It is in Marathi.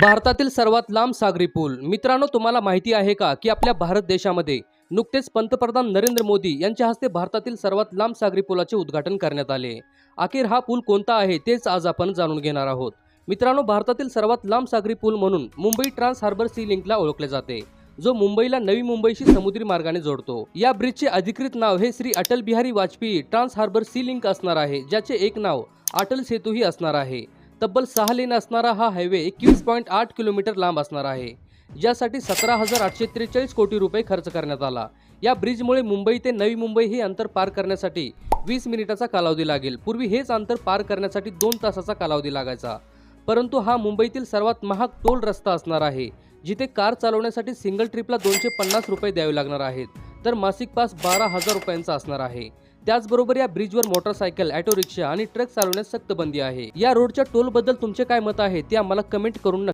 भारतातील सर्वात लांब सागरी पूल. मित्रांनो तुम्हाला माहिती आहे का की आपल्या भारत देशामध्ये नुकतेच पंतप्रधान नरेंद्र मोदी यांच्या हस्ते भारतातील सर्वात लांब सागरी पुलाचे उद्घाटन करण्यात आले. अखेर हा पूल कोणता आहे तेच आज आपण जाणून घेणार आहोत. मित्रांनो भारतातील सर्वात लांब सागरी पूल म्हणून मुंबई ट्रान्स हार्बर सी लिंकला ओळखले जाते जो मुंबईला नवी मुंबईशी समुद्री मार्गाने जोडतो. या ब्रिजचे अधिकृत नाव हे Shri Atal Bihari Vajpayee Trans Harbour Sea Link असणार आहे ज्याचे एक नाव अटल सेतूही असणार आहे. तब्बल सहा लेन असणारा हा हायवे एकवीस पॉईंट आठ किलोमीटर लांब असणार आहे. ज्यासाठी सतरा हजार आठशे त्रेचाळीस कोटी रुपये खर्च करण्यात आला. या ब्रिजमुळे मुंबई ते नवी मुंबई हे अंतर पार करण्यासाठी वीस मिनिटाचा कालावधी लागेल. पूर्वी हेच अंतर पार करण्यासाठी दोन तासाचा कालावधी लागायचा. परंतु हा मुंबईतील सर्वात महाग टोल रस्ता असणार आहे जिथे कार चालवण्यासाठी सिंगल ट्रिपला दोनशे पन्नास रुपये द्यावे लागणार आहेत. तर मासिक पास बारा हजार रुपयांचा असणार आहे. त्याचबरोबर या ब्रिजवर मोटरसायकल ऑटो रिक्षा आणि ट्रक चालवण्यास सक्त बंदी आहे. या रोडच्या टोलबद्दल तुमचे काय मत आहे ते आम्हाला कमेंट करून